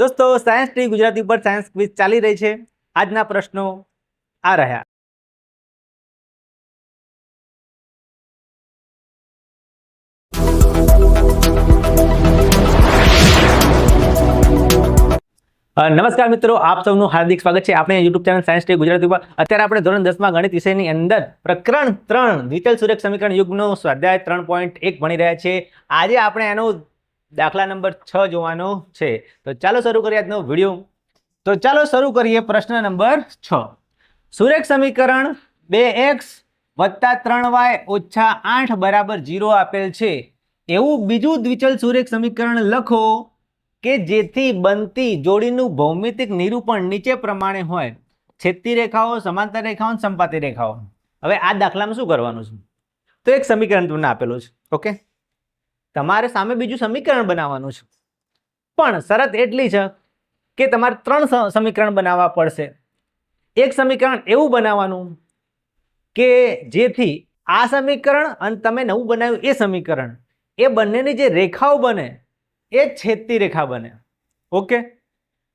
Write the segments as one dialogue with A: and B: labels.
A: દોસ્તો science T Gujarati પર science quiz ચાલી રહી છે. આજના પ્રશ્નો આ રહ્યા. નમસ્કાર મિત્રો, આપ સૌનું હાર્દિક સ્વાગત છે. આપણે YouTube channel science T Gujarati પર. અત્યારે આપણે ધોરણ દસમાં ગણિત વિષયની અંદર પ્રકરણ ત્રણ દ્વિચલ સુરેખ સમીકરણ યુગનો સ્વાધ્યાય ત્રણ પોઈન્ટ એક ભણી રહ્યા છે આજે આપણે એનો દાખલા નંબર છ જોવાનો છે. તો ચાલો શરૂ કરીએ આજનો વીડિયો. તો ચાલો શરૂ કરીએ પ્રશ્ન નંબર છ. સુરેખ સમીકરણ બે એક્સ વત્તા ત્રણ વાય ઓછા આઠ બરાબર જીરો આપેલ છે. એવું બીજું દ્વિચલ સુરેખ સમીકરણ લખો કે જેથી બનતી જોડીનું ભૌમિતિક નિરૂપણ નીચે પ્રમાણે હોય. છેદતી રેખાઓ, સમાંતર રેખાઓ સંપાતી રેખાઓ. હવે આ દાખલામાં શું કરવાનું છે? તો એક સમીકરણ તમને આપેલું છે. ઓકે? તમારે સામે બીજું સમીકરણ બનાવવાનું છે. પણ શરત એટલી છે કે તમારે ત્રણ સમીકરણ બનાવવા પડશે. એક સમીકરણ એવું બનાવવાનું કે જેથી આ સમીકરણ અને તમે નવું બનાવ્યું એ સમીકરણ, એ બંનેની જે રેખાઓ બને, એ છેદતી રેખા બને. ઓકે?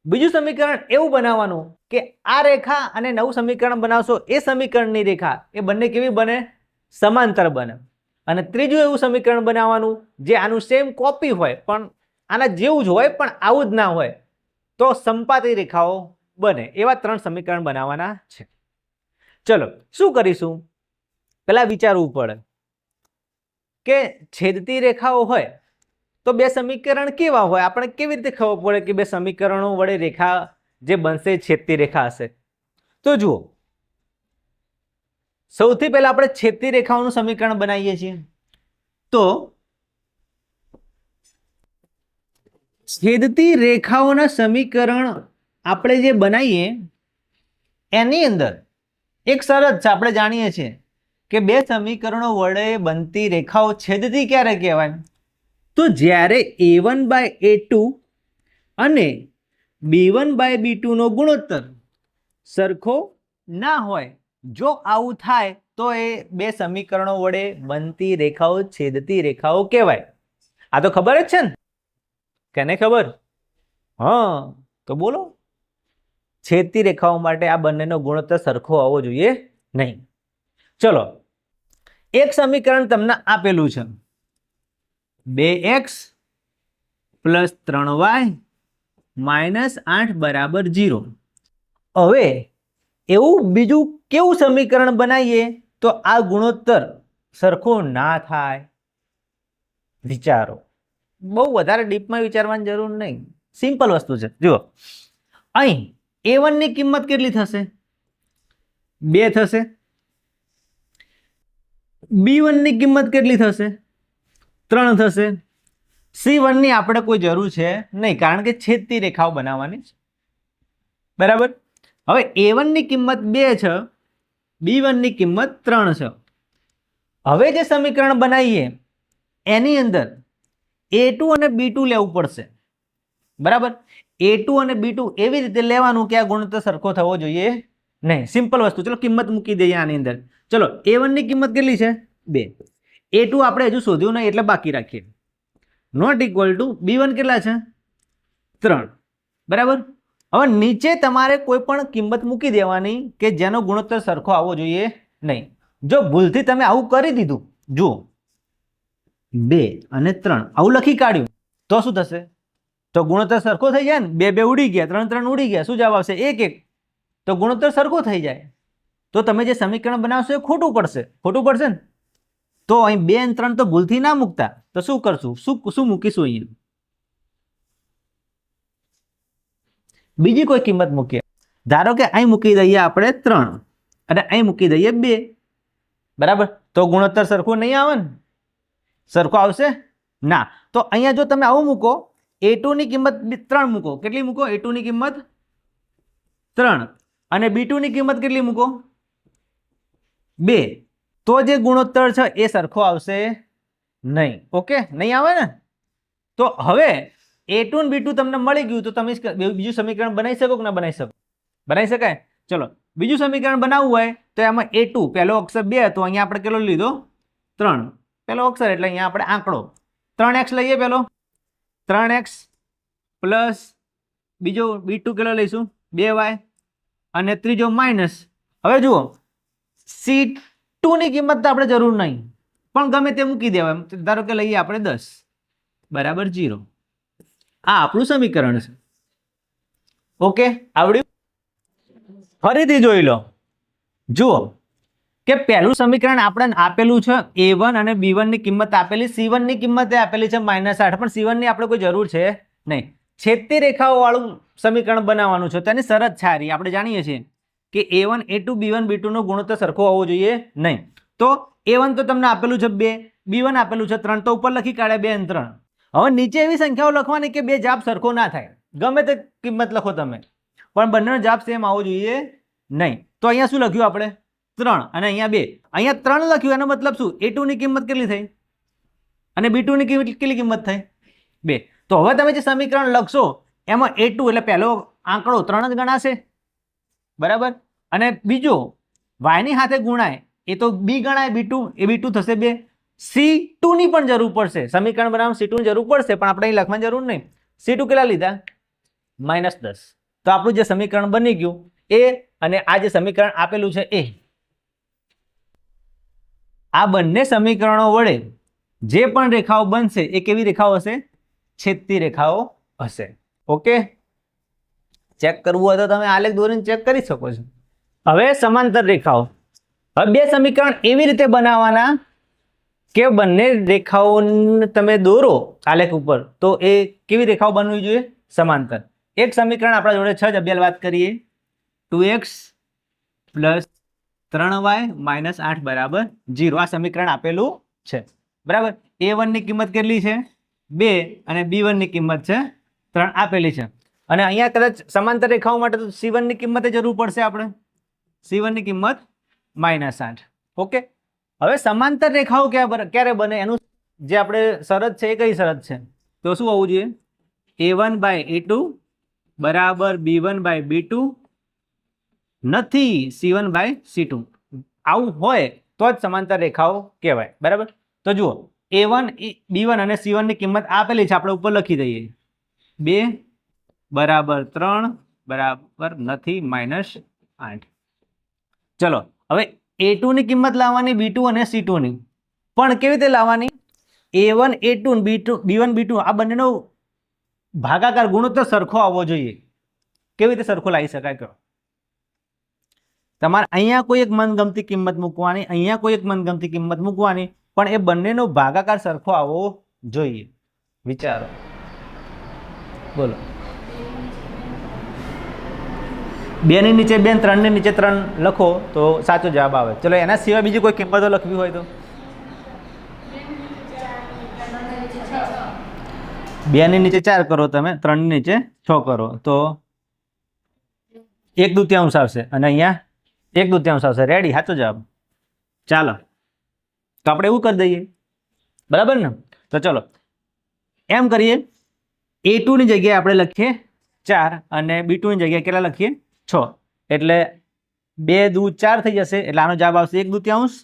A: બીજું સમીકરણ એવું બનાવવાનું કે આ રેખા અને નવું સમીકરણ બનાવશો એ સમીકરણની રેખા, એ બંને કેવી બને? સમાંતર બને. અને ત્રીજું એવું સમીકરણ બનાવવાનું, જે આનું સેમ કોપી હોય, પણ આના જેવું જ હોય, પણ આવું જ ના હોય, તો સંપાતી રેખાઓ બને. એવા ત્રણ સમીકરણ બનાવવાના છે. ચલો, શું કરીશું? પહેલાં વિચારવું પડે કે છેદતી રેખાઓ હોય, તો બે સમીકરણ કેવા હોય? આપણે કેવી રીતે ખબર પડે કે બે સમીકરણો વડે રેખા જે બનશે છેદતી રેખા હશે? તો જુઓ સૌથી પહેલા આપણે છેદતી રેખાઓનું સમીકરણ બનાવીએ છીએ. તો છેદતી રેખાઓના સમીકરણ આપણે જે બનાવીએ, એની અંદર એક શરત છે, આપણે જાણીએ છીએ કે બે સમીકરણો વડે બનતી રેખાઓ છેદતી ક્યારે કહેવાય? તો જ્યારે A one by A two અને બી વન બાય બી ટુનો ગુણોત્તર સરખો ના હોય જો આવું થાય, તો એ બે સમીકરણો વડે બનતી રેખાઓ છેદતી રેખાઓ કહેવાય. આ તો ખબર જ છે ને? કેને ખબર? હા, તો બોલો. છેદતી રેખાઓ માટે આ બંનેનો ગુણોત્તર સરખો હોવો જોઈએ નહીં. ચલો, એક સમીકરણ તમને આપેલું છે. બે એક્સ પ્લસ ત્રણ વાય માઇનસ આઠ બરાબર જીરો હવે એવું બીજું કેવું સમીકરણ બનાવીએ તો આ ગુણોત્તર સરખો ના થાય? વિચારો. બહુ વધારે ડીપમાં વિચારવાની જરૂર નહીં. સિમ્પલ વસ્તુ છે. જુઓ. અહીં એ વનની કિંમત કેટલી થશે? બે થશે. બી વનની કિંમત કેટલી થશે? ત્રણ થશે. સી વનની આપણે કોઈ જરૂર છે નહીં. કારણ કે છેદતી રેખાઓ બનાવવાની છે બરાબર? હવે એ વનની કિંમત બે છે બી વનની કિંમત ત્રણ છે. હવે જે સમીકરણ બનાવીએ, એની અંદર એ ટુ અને બી લેવું પડશે. બરાબર? એ ટુ અને બી એવી રીતે લેવાનું કે આ ગુણોત્તર સરખો થવો જોઈએ નહીં. સિમ્પલ વસ્તુ. ચલો કિંમત મૂકી દઈએ આની અંદર. ચલો એ વનની કિંમત કેટલી છે? બે. એ ટુ આપણે હજુ શોધ્યું નહીં, એટલે બાકી રાખીએ. Not equal to B one કેટલા છે? ત્રણ. બરાબર? હવે નીચે તમારે કોઈ પણ કિંમત મૂકી દેવાની કે જેનો ગુણોત્તર સરખો આવવો જોઈએ નહીં. જો ભૂલથી તમે આવું કરી દીધું, જુઓ. બે અને ત્રણ, આવું લખી કાઢ્યું, તો શું થશે? તો ગુણોત્તર સરખો થઈ જાય ને? બે બે ઉડી ગયા, ત્રણ ત્રણ ઉડી ગયા, શું જવાબ આવશે? એક એક. તો ગુણોત્તર સરખો થઈ જાય. તો તમે જે સમીકરણ બનાવશો એ ખોટું પડશે. ખોટું પડશે ને? તો અહીં બે અને ત્રણ તો ભૂલથી ના મૂકતા. તો શું કરશું? શું શું મૂકીશું અહીંયા? બીજી કોઈ કિંમત મૂકીએ. ધારો કે અહીં મૂકી દઈએ આપણે ત્રણ અને અહીં મૂકી દઈએ બે. બરાબર? તો ગુણોત્તર સરખું નહીં આવે ને? સરખો આવશે? ના. તો અહીંયા જો તમે આવું મૂકો એ ની કિંમત ત્રણ મૂકો. કેટલી મૂકો? એ ની કિંમત ત્રણ. અને બી ની કિંમત કેટલી મૂકો? બે. તો જે ગુણોત્તર છે એ સરખો આવશે નહીં. ઓકે? નહીં આવે ને? તો હવે એ ટુ બી ટુ તમને મળી ગયું તો તમે બીજું સમીકરણ બનાવી શકો કે ના બનાવી શકો? બનાવી શકાય? ચલો, બીજું સમીકરણ બનાવવું હોય તો એમાં એ ટુ પહેલો અક્ષર બે હતો, અહીંયા આપણે કેટલો લીધો? ત્રણ. પહેલો અક્ષર એટલે અહીંયા આપણે આંકડો. ત્રણ એક્સ લઈએ પહેલો. ત્રણ એક્સ પ્લસ બીજો બી ટુ કેટલો લઈશું? બે વાય અને ત્રીજો માઇનસ હવે જુઓ સી ટુની કિંમત તો આપણે જરૂર નહીં. પણ ગમે તે મૂકી દેવાય. ધારો કે લઈએ આપણે દસ. બરાબર જીરો આ આપણું સમીકરણ છે. ઓકે? આવડ્યું? ફરીથી જોઈ લો. જુઓ. કે પહેલું સમીકરણ આપણે આપેલું છે એ વન અને બી વનની કિંમત આપેલી. સી વનની કિંમત આપેલી છે માઇનસ આઠ. પણ સી વનની આપણે કોઈ જરૂર છે નહીં. છેદતી રેખાઓવાળું સમીકરણ બનાવવાનું છે. તેની શરત સારી આપણે જાણીએ છીએ કે A one A two B one B ટુનો ગુણોત્તર સરખો હોવો જોઈએ નહીં. તો એ વન તો તમને આપેલું છે બે. બી વન આપેલું છે ત્રણ. તો ઉપર લખી કાઢે બે અને ત્રણ. હવે નીચે એવી સંખ્યાઓ લખવાની કે બે જાપ સરખો ના થાય. ગમે તે કિંમત લખો તમે. પણ બંનેનો જાપ સેમ આવવો જોઈએ નહીં. તો અહીંયા શું લખ્યું આપણે? ત્રણ અને અહીંયા બે. અહીંયા ત્રણ લખ્યું, એનો મતલબ શું? એ ટુની કિંમત કેટલી થઈ? અને બી ટુની કેટલી કિંમત થઈ? બે. તો હવે તમે જે સમીકરણ લખશો, એમાં એ એટલે પહેલો આંકડો ત્રણ જ ગણાશે. બરાબર? અને બીજો વાયની સાથે ગુણાય, એ તો બી ગણાય બી એ બી થશે બે. સી ટુની પણ જરૂર પડશે. સમીકરણ બનાવવા સી ટુની જરૂર પડશે, પણ આપણે અહીં લખવાની જરૂર નહીં. સી ટુ કેટલા લીધા? માઇનસ દસ. તો આપણું જે સમીકરણ બની ગયું, એ અને આ જે સમીકરણ આપેલું છે એ. આ બંને સમીકરણો વડે જે પણ રેખાઓ બનશે, એ કેવી રેખાઓ હશે? છેદતી રેખાઓ હશે. ઓકે? ચેક કરવું હોય તો તમે આલેખ દોરીને ચેક કરી શકો છો. હવે સમાંતર રેખાઓ. હવે બે સમીકરણ એવી રીતે બનાવવાના કે બંને રેખાઓ તમે દોરો આલેખ ઉપર, તો એ કેવી રેખાઓ બનવી જોઈએ? સમાંતર. એક સમીકરણ આપણા જોડે છ જ અભ્યાલ વાત કરીએ. ટુ એક્સ પ્લસ ત્રણ વાય માઇનસ આઠ બરાબર જીરો. આ સમીકરણ આપેલું છે. બરાબર? એ વનની કિંમત કેટલી છે? બે અને બી વનની કિંમત છે ત્રણ. આપેલી છે. અને અહીંયા કદાચ સમાંતર રેખાઓ માટે તો સી વનની કિંમતે જરૂર પડશે આપણે. સી વનની કિંમત માઇનસ આઠ. ઓકે? હવે સમાંતર રેખાઓ ક્યાં ક્યારે બને? એનું જે આપણે શરત છે એ કઈ શરત છે? તો શું હોવું જોઈએ? A one by A two બરાબર B one by B two નથી C one by C two આવું હોય તો જ સમાંતર રેખાઓ કહેવાય. બરાબર? તો જુઓ એ વન બી વન અને સી વનની કિંમત આપેલી છે, આપણે ઉપર લખી દઈએ. બે બરાબર ત્રણ બરાબર નથી માઇનસ આઠ. ચલો, હવે એ ટુની કિંમત લાવવાની બી અને સી ટુની પણ કેવી રીતે લાવવાની? A one A two B two one B આ બંનેનો ભાગાકાર ગુણોત્તર સરખો આવવો જોઈએ. કેવી રીતે સરખો લાવી શકાય કહો? તમારે અહીંયા કોઈ એક મનગમતી કિંમત મૂકવાની, અહીંયા કોઈ એક મનગમતી કિંમત મૂકવાની, પણ એ બંનેનો ભાગાકાર સરખો આવવો જોઈએ. વિચારો. બોલો. બેની નીચે બેન, ત્રણની નીચે ત્રણ લખો તો સાચો જવાબ આવે. ચલો, એના સિવાય બીજી કોઈ કિંમતો લખવી હોય તો? બેની નીચે ચાર કરો તમે, ત્રણની નીચે છ કરો. તો એક દુત્યાંશ આવશે અને અહીંયા એક દુત્યાંશ આવશે. રેડી સાચો જવાબ? ચાલો. તો આપણે એવું કરી દઈએ. બરાબર ને? તો ચલો. એમ કરીએ. એ ટુની જગ્યાએ આપણે લખીએ ચાર અને બી ટુની જગ્યાએ કેટલા લખીએ? છ. એટલે બે દુ ચાર થઈ જશે. એટલે આનો જવાબ આવશે એક દુત્યાંશ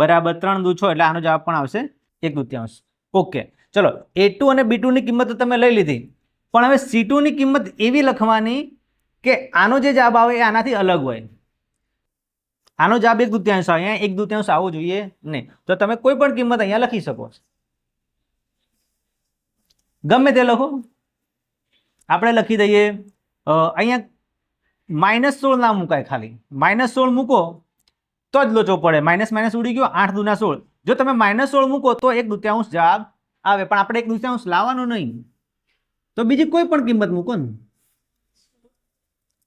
A: બરાબર ત્રણ દુ છ. એટલે આનો જવાબ પણ આવશે એક દુત્યાંશ. ઓકે. ચલો એ અને બી ની કિંમત તો તમે લઈ લીધી. પણ હવે સી ની કિંમત એવી લખવાની કે આનો જે જવાબ આવે એ આનાથી અલગ હોય. આનો જવાબ એક દુત્યાંશ આવે. અહીંયા એક દુત્યાંશ આવવો જોઈએ નહીં. તો તમે કોઈ પણ કિંમત અહીંયા લખી શકો ગમે તે લખો. આપણે લખી દઈએ અહીંયા માઇનસ સોળ ના મુકાય ખાલી. માઇનસ સોળ મૂકો, તો જ લોચો પડે. માઇનસ માઇનસ ઉડી ગયો, આઠ દુના સોળ. જો તમે માઇનસ સોળ મૂકો, તો એક દુત્યાંશ જવાબ આવે. પણ આપણે એક દુત્યાંશ લાવવાનો નહીં. તો બીજી કોઈ પણ કિંમત મૂકો ને.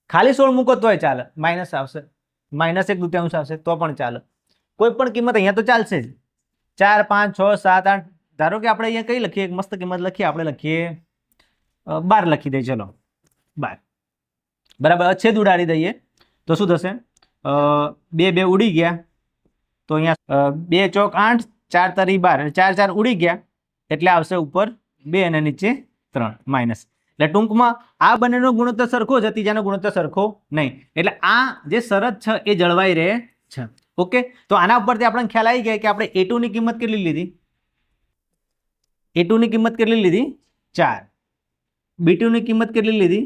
A: ખાલી સોળ મૂકો તોય ચાલે. માઇનસ આવશે. માઇનસ એક દુત્યાંશ આવશે, તો પણ ચાલે. કોઈ પણ કિંમત અહીંયા તો ચાલશે જ. ચાર, પાંચ, છ, સાત, આઠ. ધારો કે આપણે અહીંયા કઈ લખીએ? એક મસ્ત કિંમત લખીએ. આપણે લખીએ બાર લખી દઈએ. ચલો. બાર. બરાબર છેદ ઉડાડી દઈએ. તો શું થશે? બે બે ઉડી ગયા. તો અહીંયા બે ચોક આઠ, ચાર તરી બાર ચાર ચાર ઉડી ગયા. એટલે આવશે ઉપર બે અને નીચે ત્રણ, માઇનસ. એટલે ટૂંકમાં આ બંનેનો ગુણોત્તર સરખો છે, ત્રીજાનો ગુણોત્તર સરખો નહીં. એટલે આ જે શરત છે, એ જળવાઈ રહે છે. ઓકે? તો આના ઉપરથી આપણને ખ્યાલ આવી ગયા કે આપણે એ ટુની કિંમત કેટલી લીધી? એ ટુની કિંમત કેટલી લીધી? ચાર. બી ટુની કિંમત કેટલી લીધી?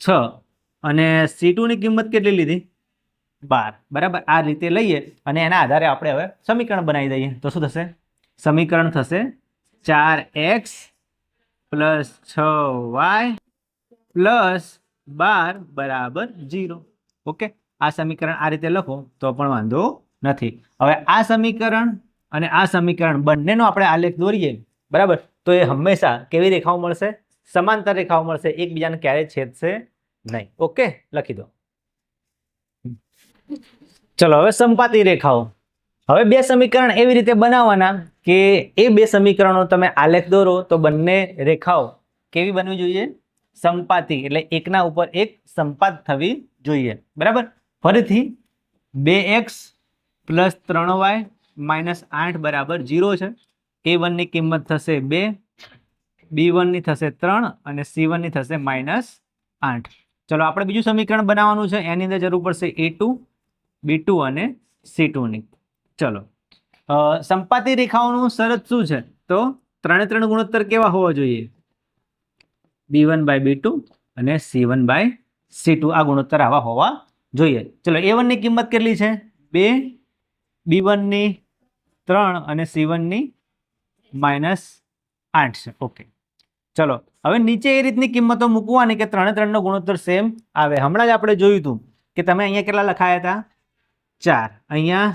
A: છ. અને સી ટુની કિંમત કેટલી લીધી? બાર. બરાબર? આ રીતે લઈએ અને એના આધારે આપણે હવે સમીકરણ બનાવી દઈએ. તો શું થશે? સમીકરણ થશે ચાર એક્સ પ્લસ છ વાય પ્લસ બાર બરાબર જીરો ઓકે? આ સમીકરણ આ રીતે લખો તો પણ વાંધો નથી. હવે આ સમીકરણ અને આ સમીકરણ બંનેનો આપણે આલેખ દોરીએ. બરાબર? તો એ હંમેશા કેવી રેખાઓ મળશે? સમાંતર રેખાઓ મળશે, એકબીજાને ક્યારેય છેદશે નહીં. ઓકે? લખી દો. ચલો, હવે સંપાતી રેખાઓ. હવે બે સમીકરણ એવી રીતે બનાવવાના કે એ બે સમીકરણો તમે આલેખ દોરો તો બંને રેખાઓ કેવી બનવી જોઈએ? સંપાતી, એટલે એકના ઉપર એક સંપાત થવી જોઈએ. બરાબર? ફરીથી બે એક્સ પ્લસ ત્રણ વાય માઇનસ આઠ બરાબર જીરો છે. એ વનની કિંમત થશે બે બી વનની થશે ત્રણ અને સી વનની થશે માઇનસ આઠ. ચલો, આપણે બીજું સમીકરણ બનાવવાનું છે. એની અંદર જરૂર પડશે એ ટુ, બી ટુ અને સી ટુની. ચલો. સંપાતી રેખાઓનું શરત શું છે? તો ત્રણે ત્રણ ગુણોત્તર કેવા હોવા જોઈએ? B one by B two અને C one by C two. આ ગુણોત્તર આવા હોવા જોઈએ. ચલો, એ વનની કિંમત કેટલી છે? બે, બી વનની ત્રણ અને સી વનની માઇનસ આઠ છે. ઓકે. ચલો, હવે નીચે એ રીતની કિંમતો મૂકવાની કે ત્રણે ત્રણનો ગુણોત્તર સેમ આવે. હમણાં જ આપણે જોયું હતું કે તમે અહીંયા કેટલા લખાયા હતા? ચાર. અહીંયા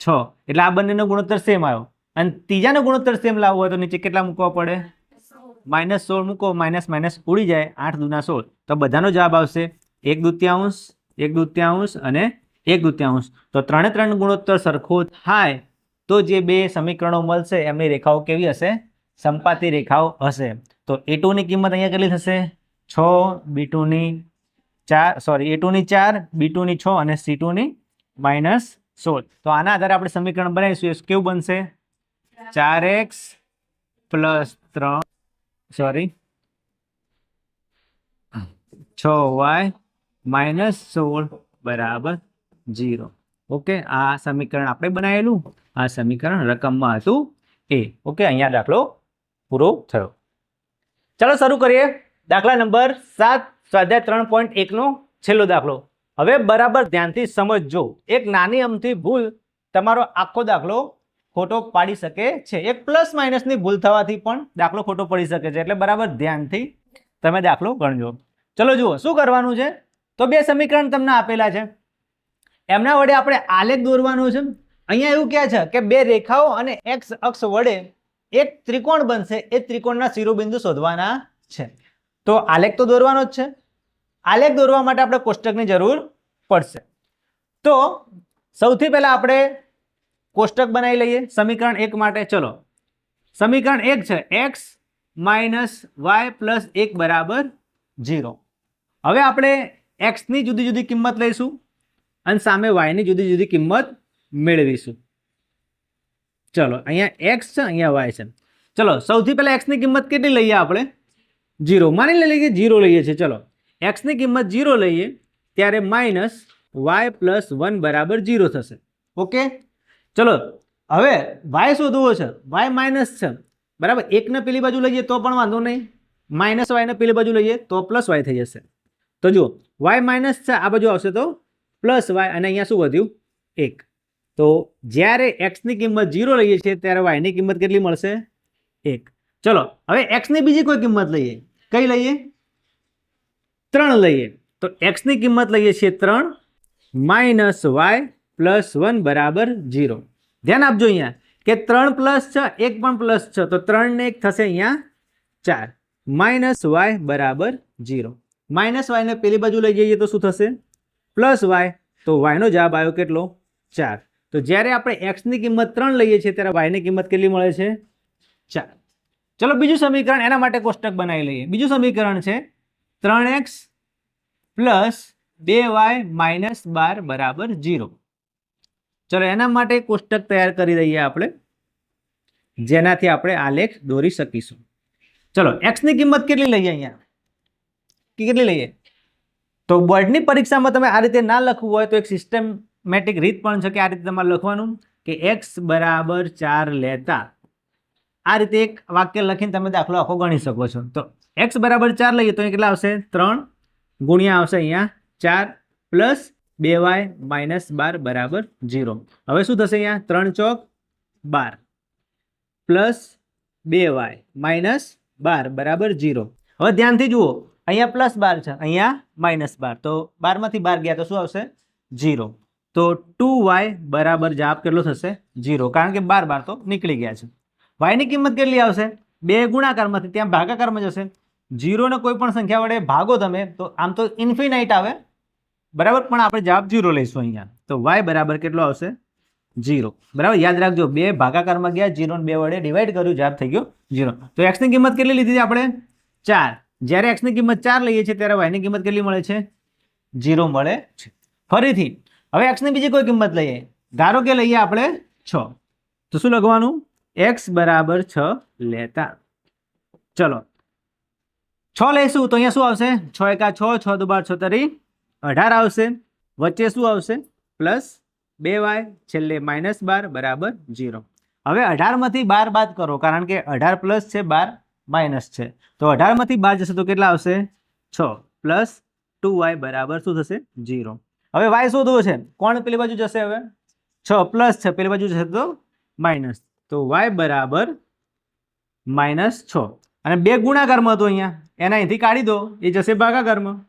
A: છ. એટલે આ બંનેનો ગુણોત્તર સેમ આવ્યો. અને ત્રીજાનો ગુણોત્તર સેમ લાવવો હોય તો નીચે કેટલા મૂકવા પડે? માઇનસ સોળ મૂકો, માઇનસ માઇનસ ઉડી જાય, આઠ દૂના સોળ. તો બધાનો જવાબ આવશે એક દૂત્યાંશ એક દૂત્યાંશ અને એક દૂત્યાંશ. તો ત્રણે ત્રણ ગુણોત્તર સરખો થાય તો જે બે સમીકરણો મળશે, એમની રેખાઓ કેવી હશે? સંપાતી રેખાઓ હશે. તો એ ટુની કિંમત અહીંયા કેટલી થશે? છ બી ટુની ચાર સોરી એ ટુની ચાર બી ટુની છ અને સી ટુની માઇનસ સોળ. તો આના આધારે આપણે સમીકરણ બનાવીશું. એ કેવું બનશે? ચાર એક્સ પ્લસ ત્રણ સોરી છ વાય માઇનસ સોળ બરાબર જીરો ઓકે, આ સમીકરણ આપણે બનાવેલું. આ સમીકરણ રકમમાં હતું એ. ઓકે, અહીંયા દાખલો પૂરો થયો. ચાલો શરૂ કરીએ. દાખલા નંબર સાત, સ્વાધ્યાય ત્રણ પોઈન્ટ એકનો છેલ્લો દાખલો. હવે બરાબર ધ્યાનથી સમજજો. એક નાની અમથી ભૂલ તમારો આખો દાખલો ખોટો પાડી શકે છે. એક પ્લસ માઇનસની ભૂલ થવાથી પણ દાખલો ખોટો પડી શકે છે. એટલે બરાબર ધ્યાનથી તમે દાખલો ગણજો. ચલો જુઓ, શું કરવાનું છે? તો બે સમીકરણ તમને આપેલા છે. એમના વડે આપણે આલેખ દોરવાનું છે. અહીંયા એવું કહે છે કે બે રેખાઓ અને એક્સ અક્ષ વડે એક ત્રિકોણ બનશે, એ ત્રિકોણના શિરોબિંદુ શોધવાના છે. તો આલેખ તો દોરવાનો જ છે. આલેખ દોરવા માટે આપણે કોષ્ટકની જરૂર પડશે. તો સૌથી પહેલાં આપણે કોષ્ટક બનાવી લઈએ. સમીકરણ એક માટે ચલો. સમીકરણ એક છે એક્સ માઇનસ વાય પ્લસ એક બરાબર ઝીરો. હવે આપણે એક્સની જુદી જુદી કિંમત લઈશું અને સામે વાયની જુદી જુદી કિંમત મેળવીશું. ચલો, અહીંયા એક્સ છે, અહીંયા વાય છે. ચલો, સૌથી પહેલાં એક્સની કિંમત કેટલી લઈએ આપણે? જીરો માની લઈએ કે જીરો લઈએ છીએ. ચલો એક્સની કિંમત જીરો લઈએ, ત્યારે માઇનસ વાય પ્લસ વન બરાબર જીરો થશે. ઓકે ચલો, હવે વાય શોધવો છે. વાય માઇનસ છે. બરાબર? એકને પેલી બાજુ લઈએ તો પણ વાંધો નહીં. માઇનસ વાયને પેલી બાજુ લઈએ તો પ્લસ વાય થઈ જશે. તો જુઓ વાય માઇનસ છે, આ બાજુ આવશે તો પ્લસ વાય અને અહીંયા શું વધ્યું? એક. તો જ્યારે એક્સની કિંમત જીરો લઈએ છીએ, ત્યારે વાયની કિંમત કેટલી મળશે? એક. ચલો, હવે એક્સની બીજી કોઈ કિંમત લઈએ? કઈ લઈએ? ત્રણ લઈએ. તો એક્સની કિંમત લઈએ છીએ ત્રણ માઇનસ વાય પ્લસ વન બરાબર જીરો ધ્યાન આપજો અહીંયા, કે ત્રણ પ્લસ છ, એક પણ પ્લસ છ. તો ત્રણ ને એક થશે અહીંયા ચાર. માઇનસ વાય બરાબર જીરો માઇનસ વાયને પેલી બાજુ લઈ જઈએ તો શું થશે? પ્લસ વાય તો વાયનો જવાબ આવ્યો કેટલો? ચાર. તો જ્યારે આપણે એક્સની કિંમત ત્રણ લઈએ છીએ, ત્યારે વાયની કિંમત કેટલી મળે છે? ચાર. ચલો, બીજું સમીકરણ એના માટે કોષ્ટક બનાવી લઈએ. બીજું સમીકરણ છે ત્રણ એક્સ પ્લસ બે વાય માઇનસ બાર બરાબર જીરો ચલો, એના માટે કોષ્ટક તૈયાર કરી દઈએ આપણે, જેનાથી આપણે આલેખ દોરી શકીશું. ચલો એક્સની કિંમત કેટલી લઈએ અહીંયા? કેટલી લઈએ? તો બોર્ડની પરીક્ષામાં તમે આ રીતે ના લખવું હોય તો એક સિસ્ટમેટિક રીત પણ છે કે આ રીતે તમારે લખવાનું કે એક્સ બરાબર ચાર લેતા. આ રીતે એક વાક્ય લખીને તમે દાખલો આખો ગણી શકો છો. તો એક્સ બરાબર ચાર લઈએ તો કેટલા આવશે? ત્રણ ગુણ્યા આવશે અહીંયા ચાર પ્લસ બે વાય માઇનસ બાર બરાબર ઝીરો. હવે શું થશે અહીંયા? ત્રણ ચોક બાર પ્લસ બે વાય માઇનસ બાર બરાબર ઝીરો. હવે ધ્યાનથી જુઓ, અહીંયા પ્લસ બાર છે, અહીંયા માઇનસ બાર. તો બારમાંથી બાર ગયા તો શું આવશે? ઝીરો. તો ટુ વાય બરાબર જવાબ કેટલો થશે? ઝીરો. કારણ કે બાર બાર તો નીકળી ગયા છે. વાયની કિંમત કેટલી આવશે? બે ગુણાકારમાંથી ત્યાં ભાગાકારમાં જશે. જીરોને કોઈ પણ સંખ્યા વડે ભાગો તમે, તો આમ તો ઇન્ફિનાઇટ આવે. બરાબર? પણ આપણે જવાબ જીરો લઈશું અહીંયા. તો વાય બરાબર કેટલો આવશે? જીરો બરાબર? યાદ રાખજો, બે ભાગાકારમાં ગયા જીરો બે વડે ડિવાઈડ કર્યું, જવાબ થઈ ગયો જીરો તો એક્સની કિંમત કેટલી લીધી આપણે? ચાર. જ્યારે એક્સની કિંમત ચાર લઈએ છીએ, ત્યારે વાયની કિંમત કેટલી મળે છે? જીરો મળે છે. ફરીથી હવે એક્સની બીજી કોઈ કિંમત લઈએ. ધારો કે લઈએ આપણે છ. તો શું લખવાનું? એક્સ બરાબર છ લેતા. ચલો. છ લઈશું તો અહીંયા શું આવશે? છ એકા છ છ દુ બાર છોતરી અઢાર આવશે. વચ્ચે શું આવશે? પ્લસ બે વાય, છેલ્લે માઇનસ બાર, બરાબર ઝીરો. હવે અઢારમાંથી બાર બાદ કરો, કારણ કે અઢાર પ્લસ છે, બાર માઇનસ છે. તો અઢારમાંથી બાર જશે તો કેટલા આવશે? છ. પ્લસ ટુ વાય બરાબર શું થશે? ઝીરો. હવે વાય શોધવો છે? કોણ પેલી બાજુ જશે હવે? છ પ્લસ છે, પેલી બાજુ જશે તો માઇનસ તો વાય બરાબર માઇનસ છ. અને બે ગુણાકારમાં હતો અહીંયા. એના અહીંથી કાઢી દો. એ જશે ભાગાકારમાં.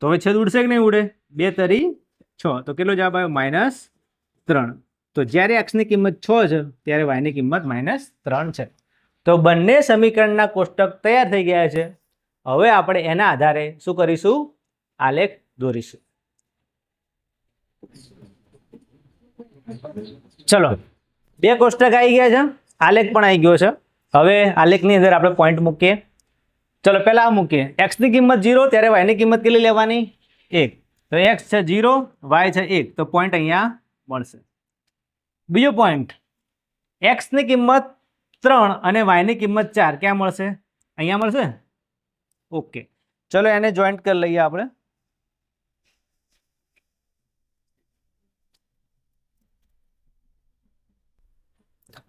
A: તો હવે છેદ ઉડશે કે નહીં ઉડે? બે તરી છ. તો કેટલો જવાબ આવ્યો? માઇનસ ત્રણ. તો જ્યારે એક્સની કિંમત છ છે, ત્યારે વાયની કિંમત માઇનસ ત્રણ છે. તો બંને સમીકરણના કોષ્ટક તૈયાર થઈ ગયા છે. હવે આપણે એના આધારે શું કરીશું? આલેખ દોરીશું. ચલો, બે કોષ્ટક આવી ગયા છે. આલેખ પણ આવી ગયો છે. હવે આલેખની અંદર આપણે પોઈન્ટ મૂકીએ. ચલો, પહેલા આ મૂકીએ. એક્સની કિંમત જીરો ત્યારે વાયની કિંમત કેટલી લેવાની? એક. તો એક્સ છે જીરો વાય છે એક. તો પોઈન્ટ અહીંયા મળશે. બીજો પોઈન્ટ એક્સની કિંમત ત્રણ અને વાયની કિંમત ચાર. ક્યાં મળશે? અહીંયા મળશે? ઓકે. ચલો, એને જોઈન્ટ કરી લઈએ આપણે.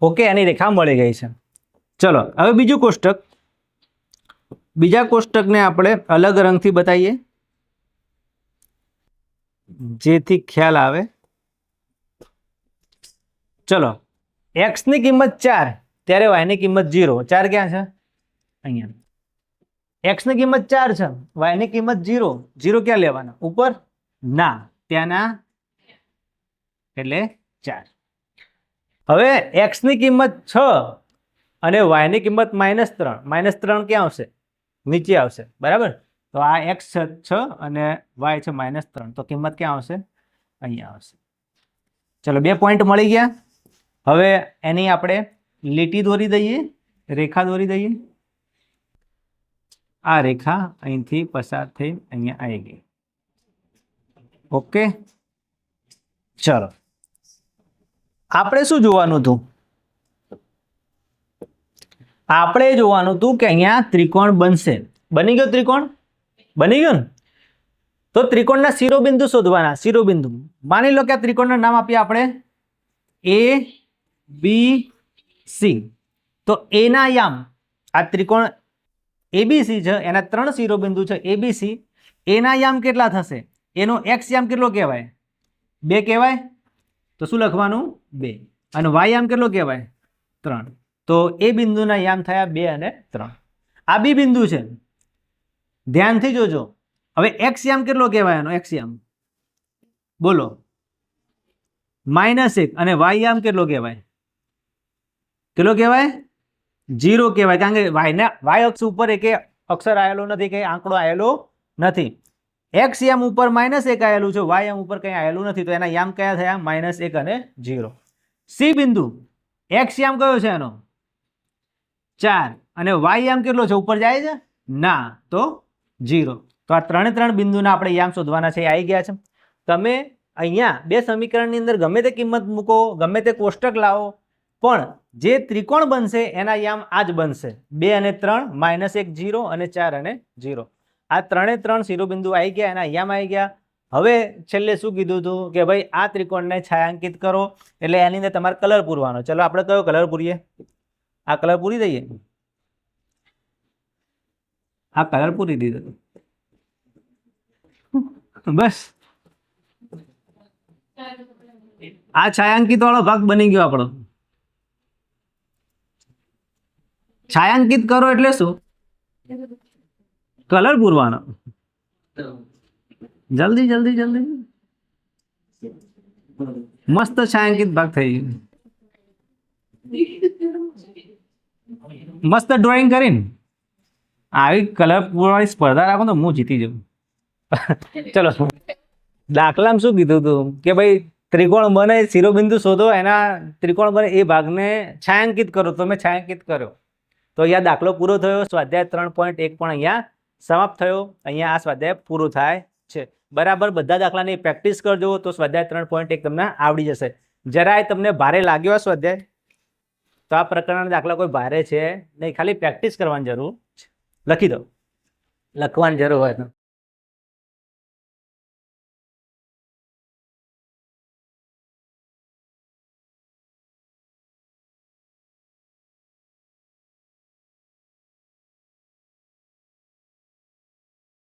A: ઓકે એની રેખા મળી ગઈ છે. ચલો, હવે બીજું કોષ્ટક. બીજા કોષ્ટકને આપણે અલગ રંગથી બતાવીએ. જેથી ખ્યાલ આવે. ચલો એક્સની કિંમત ચાર, ત્યારે વાયની કિંમત જીરો ચાર ક્યાં છે? અહીંયા. એક્સની કિંમત ચાર છે વાયની કિંમત જીરો જીરો ક્યાં લેવાના? ઉપર? ના, ત્યાંના, એટલે ચાર. હવે એક્સની કિંમત છ અને વાયની કિંમત માઇનસ ત્રણ. માઇનસ ત્રણ ક્યાં આવશે? નીચે આવશે. બરાબર? તો આ એક્સ છે છ અને વાય છે માઇનસ ત્રણ. તો કિંમત ક્યાં આવશે? અહીંયા આવશે. ચલો, બે પોઈન્ટ મળી ગયા. હવે એની આપણે લીટી દોરી દઈએ, રેખા દોરી દઈએ. આ રેખા અહીંથી પસાર થઈ અહીંયા આવી ગઈ. ઓકે? ચલો. આપણે શું જોવાનું હતું? આપણે જોવાનું હતું કે અહીંયા ત્રિકોણ બનશે. બની ગયો ત્રિકોણ? બની ગયો ને? તો ત્રિકોણના શિરોબિંદુ શોધવાના, શિરોબિંદુ. માની લો કે આ ત્રિકોણના નામ આપીએ આપણે. એ બી સી તો એના યામ, આ ત્રિકોણ એબીસી છે, એના ત્રણ શિરોબિંદુ છે એબીસી એના યામ કેટલા થશે? એનો એક્સ યામ કેટલો કહેવાય? બે કહેવાય? તો શું લખવાનું? બે. અને વાય યામ કેટલો કહેવાય? ત્રણ. તો એ બિંદુના યામ થયા બે અને ત્રણ. આ બી બિંદુ છે. ધ્યાનથી જોજો. હવે એક્સ યામ કેટલો કહેવાય? એનો એક્સ યામ. બોલો. માઇનસ એક. અને વાય યામ કેટલો કહેવાય? કેટલો કહેવાય? જીરો કહેવાય. કારણ કે વાયના વાય અક્ષ ઉપર એક અક્ષર આવેલો નથી કે આંકડો આવેલો નથી. એક્સ યામ ઉપર માઇનસ એક આવેલું છે વાય યામ ઉપર કંઈ આવેલું નથી, તો એના યામ કયા થયા? માઇનસ એક અને ઝીરો. સી બિંદુ એક્સ યામ કયો છે એનો? ચાર. અને વાય યામ કેટલો છે? ઉપર જાય છે? ના, તો જીરો તો આ ત્રણે ત્રણ બિંદુના આપણે યામ શોધવાના છે આવી ગયા છે. તમે અહીંયા બે સમીકરણની અંદર ગમે તે કિંમત મૂકો, ગમે તે કોષ્ટક લાવો, પણ જે ત્રિકોણ બનશે, એના યામ આ જ બનશે. બે અને ત્રણ, માઇનસ એક જીરો અને ચાર અને જીરો આ ત્રણે ત્રણ શિરોબિંદુ આવી ગયા અને યામ આવી ગયા. હવે છેલ્લે શું કીધું હતું કે ભાઈ, આ ત્રિકોણને છાયાંકિત કરો. એટલે એની અંદર તમારે કલર પૂરવાનો. ચલો, આપણે કયો કલર પૂરીએ? આ કલર પૂરી દઈએ? આ કલર પૂરી દીધો. બસ. આ છાયાંકિત વાળો ભાગ બની ગયો આપણો. છાયાંકિત કરો એટલે શું? કલર પૂરવાનો. જલ્દી જલ્દી જલ્દી. મસ્ત છાયાંકિત ભાગ થઈ મસ્ત ડ્રોઈંગ કરીને. આવી કલર પૂરવાની સ્પર્ધા રાખો તો હું જીતી જાઉં. ચલો. દાખલામાં શું કીધું હતું કે ભાઈ ત્રિકોણ બને શિરોબિંદુ શોધો એના ત્રિકોણ બને એ ભાગને છાયાંકિત કરો. તો મેં છાયાંકિત કર્યો. તો અહીંયા દાખલો પૂરો થયો. સ્વાધ્યાય ત્રણ પોઈન્ટ એક પણ અહીંયા સમાપ્ત થયો. અહીંયા આ સ્વાધ્યાય પૂરો થાય છે. બરાબર, બધા દાખલાની પ્રેક્ટિસ કરજો, તો સ્વાધ્યાય ત્રણ પોઈન્ટ એક તમને આવડી જશે. જરાય તમને ભારે લાગ્યો આ સ્વાધ્યાય? તો આ પ્રકારના દાખલા કોઈ ભારે છે નહીં, ખાલી પ્રેક્ટિસ કરવાની જરૂર લખી દો. લખવાની જરૂર હોય